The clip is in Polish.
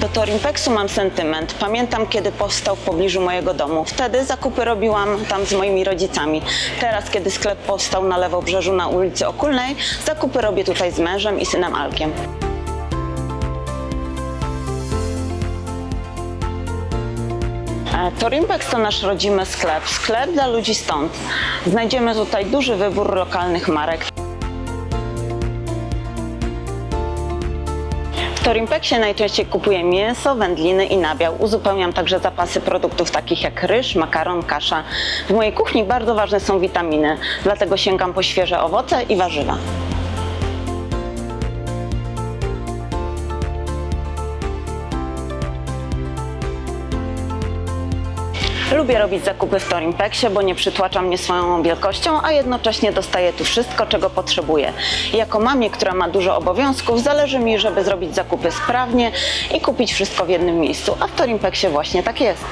Do Torimpexu mam sentyment. Pamiętam, kiedy powstał w pobliżu mojego domu. Wtedy zakupy robiłam tam z moimi rodzicami. Teraz, kiedy sklep powstał na Lewobrzeżu na ulicy Okulnej, zakupy robię tutaj z mężem i synem Alkiem. E, Torimpex to nasz rodzimy sklep, sklep dla ludzi stąd. Znajdziemy tutaj duży wybór lokalnych marek. W Torimpexie najczęściej kupuję mięso, wędliny i nabiał. Uzupełniam także zapasy produktów takich jak ryż, makaron, kasza. W mojej kuchni bardzo ważne są witaminy, dlatego sięgam po świeże owoce i warzywa. Lubię robić zakupy w Torimpexie, bo nie przytłacza mnie swoją wielkością, a jednocześnie dostaję tu wszystko, czego potrzebuję. Jako mamie, która ma dużo obowiązków, zależy mi, żeby zrobić zakupy sprawnie i kupić wszystko w jednym miejscu, a w Torimpexie właśnie tak jest.